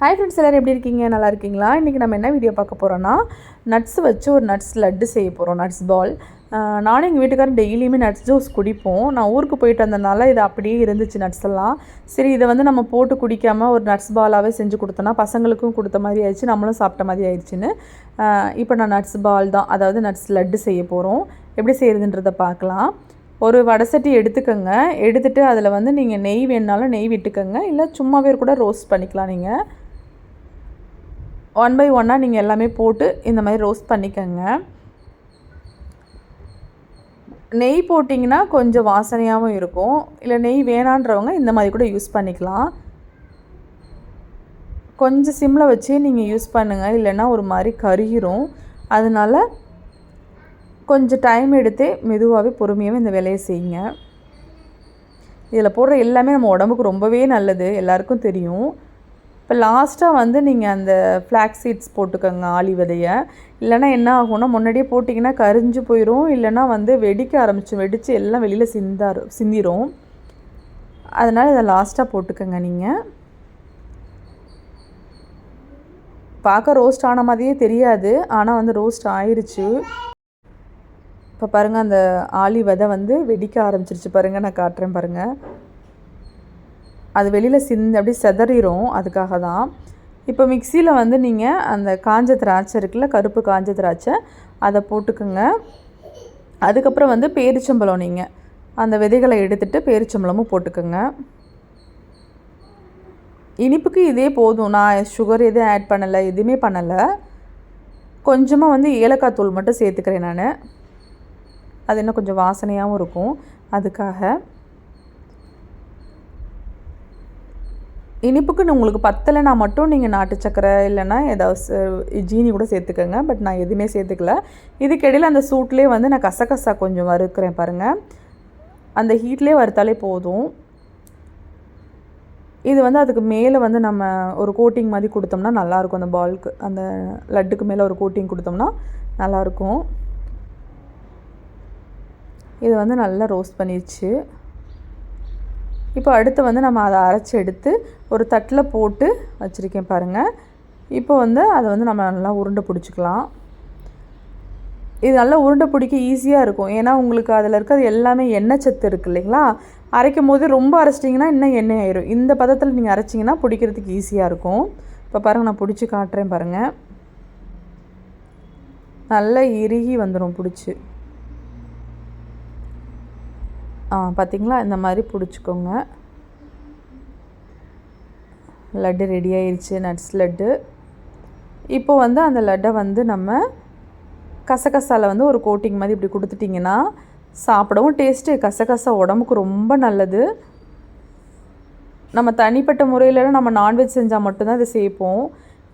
Hi friends எல்லோரும் எப்படி இருக்கீங்க? நல்லா இருக்கீங்களா? இன்றைக்கி நம்ம என்ன வீடியோ பார்க்க போகிறோன்னா நட்ஸ் வச்சு ஒரு நட்ஸ் லட்டு செய்ய போகிறோம் நட்ஸ் பால் நானும் எங்கள் வீட்டுக்காரர் டெய்லியுமே நட்ஸ் ஜூஸ் குடிப்போம். நான் ஊருக்கு போயிட்டு வந்ததுனால இது அப்படியே இருந்துச்சு நட்ஸ் எல்லாம். சரி இதை வந்து நம்ம போட்டு குடிக்காமல் ஒரு நட்ஸ் பாலாகவே செஞ்சு கொடுத்தோன்னா பசங்களுக்கும் கொடுத்த மாதிரி ஆயிடுச்சு நம்மளும் சாப்பிட்ட மாதிரி ஆயிடுச்சுன்னு. இப்போ நான் நட்ஸ் பால் தான் அதாவது நட்ஸ் லட்டு செய்ய போகிறோம் எப்படி செய்கிறதுன்றதை பார்க்கலாம். ஒரு வடசட்டி எடுத்துக்கோங்க. எடுத்துகிட்டு அதில் வந்து நீங்கள் நெய் வேணுனாலும் நெய் விட்டுக்கோங்க. இல்லை சும்மாவே கூட ரோஸ்ட் பண்ணிக்கலாம் நீங்கள் ஒன் பை ஒன்னாக நீங்கள் எல்லாமே போட்டு இந்த மாதிரி ரோஸ்ட் பண்ணிக்கோங்க. நெய் போட்டிங்கன்னா கொஞ்சம் வாசனையாகவும் இருக்கும். இல்லை நெய் வேணான்றவங்க இந்த மாதிரி கூட யூஸ் பண்ணிக்கலாம். கொஞ்சம் சிம்மில் வச்சு நீங்கள் யூஸ் பண்ணுங்கள் இல்லைன்னா ஒரு மாதிரி கருகிரும். அதனால் கொஞ்சம் டைம் எடுத்து மெதுவாகவே பொறுமையாகவே இந்த வேலையை செய்யுங்க. இதில் போடுற எல்லாமே நம்ம உடம்புக்கு ரொம்பவே நல்லது. எல்லாருக்கும் தெரியும். இப்போ லாஸ்ட்டாக வந்து நீங்கள் அந்த ஃப்ளாக் சீட்ஸ் போட்டுக்கோங்க ஆலி விதையை. இல்லைனா என்ன ஆகும்னா முன்னாடியே போட்டிங்கன்னா கரிஞ்சு போயிடும் இல்லைனா வந்து வெடிக்க ஆரம்பிச்சு வெடித்து எல்லாம் வெளியில் சிந்தாரு சிந்திரும். அதனால் இதை லாஸ்ட்டாக போட்டுக்கோங்க நீங்கள் பார்க்க ரோஸ்ட் ஆன மாதிரியே தெரியாது ஆனால் வந்து ரோஸ்ட் ஆயிடுச்சு இப்போ பாருங்கள் அந்த ஆலி விதை வந்து வெடிக்க ஆரம்பிச்சிருச்சு. பாருங்கள் நான் காட்டுறேன் பாருங்கள் அது வெளியில் சிந்து அப்படியே செதறிடும் அதுக்காக தான். இப்போ மிக்சியில் வந்து நீங்கள் அந்த காஞ்ச திராட்சை இருக்குல்ல கருப்பு காஞ்ச திராட்சை அதை போட்டுக்குங்க. அதுக்கப்புறம் வந்து பேரிச்சம்பழம் நீங்கள் அந்த விதைகளை எடுத்துகிட்டு பேரிச்சம்பழமும் போட்டுக்கோங்க. இனிப்புக்கு இதே போதும். நான் சுகர் எதுவும் ஆட் பண்ணலை எதுவுமே பண்ணலை. கொஞ்சமாக வந்து ஏலக்காய் தூள் மட்டும் சேர்த்துக்கிறேன் நான். அது இன்னும் கொஞ்சம் வாசனையாகவும் இருக்கும். அதுக்காக இனிப்புக்குன்னு உங்களுக்கு பத்தலைனா மட்டும் நீங்கள் நாட்டு சக்கரை இல்லைன்னா ஏதாவது ஜீனி கூட சேர்த்துக்கோங்க. பட் நான் எதுவுமே சேர்த்துக்கல. இதுக்கிடையில் அந்த சூட்லேயே வந்து நான் கசகசா கொஞ்சம் வறுக்கிறேன் பாருங்கள் அந்த ஹீட்லேயே வறுத்தாலே போதும். இது வந்து அதுக்கு மேலே வந்து நம்ம ஒரு கோட்டிங் மாதிரி கொடுத்தோம்னா நல்லாயிருக்கும். அந்த பால்க்கு அந்த லட்டுக்கு மேலே ஒரு கோட்டிங் கொடுத்தோம்னா நல்லாயிருக்கும். இது வந்து நல்லா ரோஸ்ட் பண்ணிடுச்சு இப்போ அடுத்து வந்து நம்ம அதை அரைச்சி எடுத்து ஒரு தட்டில் போட்டு வச்சுருக்கேன் பாருங்கள் இப்போ வந்து அதை வந்து நம்ம நல்லா உருண்டை பிடிச்சிக்கலாம். இது நல்லா உருண்டை பிடிக்க ஈஸியாக இருக்கும். ஏன்னா உங்களுக்கு அதில் இருக்கிறது எல்லாமே எண்ணெய் சத்து இருக்குது இல்லைங்களா? அரைக்கும் போது ரொம்ப அரைச்சிட்டிங்கன்னா இன்னும் எண்ணெய் ஆயிரும். இந்த பதத்தில் நீங்கள் அரைச்சிங்கன்னா பிடிக்கிறதுக்கு ஈஸியாக இருக்கும். இப்போ பாருங்கள் நான் பிடிச்சி காட்டுறேன் பாருங்கள் நல்லா இறுகி வந்துடும் பிடிச்சி. பார்த்திங்களா இந்த மாதிரி பிடிச்சிக்கோங்க. லட்டு ரெடி ஆயிடுச்சு நட்ஸ் லட்டு. இப்போ வந்து அந்த லட்டை வந்து நம்ம கசகசாவில் வந்து ஒரு கோட்டிங் மாதிரி இப்படி கொடுத்துட்டிங்கன்னா சாப்பிடவும் டேஸ்ட்டு கசகசா உடம்புக்கு ரொம்ப நல்லது. நம்ம தனிப்பட்ட முறையில் நம்ம நான்வெஜ் செஞ்சால் மட்டும்தான் இதை சேர்ப்போம்.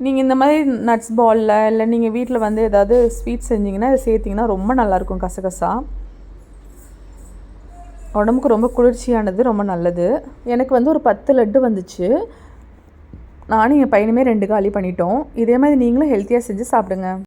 நீங்கள் இந்த மாதிரி நட்ஸ் பாலில் இல்லை நீங்கள் வீட்டில் வந்து ஏதாவது ஸ்வீட் செஞ்சிங்கன்னா இதை சேர்த்திங்கன்னா ரொம்ப நல்லாயிருக்கும் கசகசா. உடம்புக்கு ரொம்ப குளிர்ச்சியானது ரொம்ப நல்லது. எனக்கு வந்து ஒரு பத்து லட்டு வந்துச்சு. நானும் என் பையனுமே ரெண்டு காலி பண்ணிட்டோம். இதே மாதிரி நீங்களும் ஹெல்த்தியாக செஞ்சு சாப்பிடுங்க.